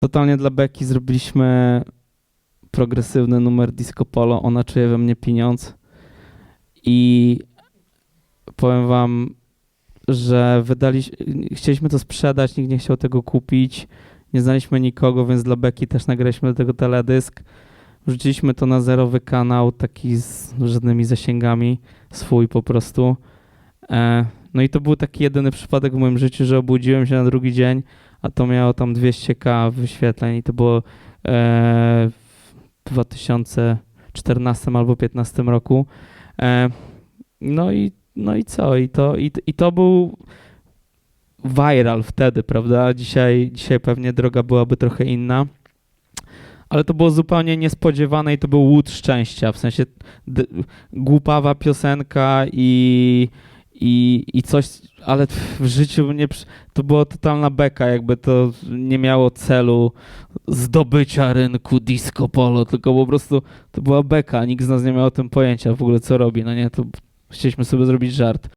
Totalnie dla Beki zrobiliśmy progresywny numer Disco Polo, ona czuje we mnie pieniądz i powiem wam, że wydali, chcieliśmy to sprzedać, nikt nie chciał tego kupić, nie znaliśmy nikogo, więc dla Beki też nagraliśmy do tego teledysk. Wrzuciliśmy to na zerowy kanał, taki z żadnymi zasięgami, swój po prostu. E, no i to był taki jedyny przypadek w moim życiu, że obudziłem się na drugi dzień, a to miało tam 200k wyświetleń i to było e, w 2014 albo 2015 roku. E, no i no i co? I to, i, i to był viral wtedy, prawda? Dzisiaj, dzisiaj pewnie droga byłaby trochę inna. Ale to było zupełnie niespodziewane i to był łód szczęścia. W sensie głupawa piosenka i, i, i coś, ale w życiu nie, przy- to była totalna beka, jakby to nie miało celu zdobycia rynku disco polo, tylko po prostu to była beka, nikt z nas nie miał o tym pojęcia w ogóle co robi, no nie, to chcieliśmy sobie zrobić żart.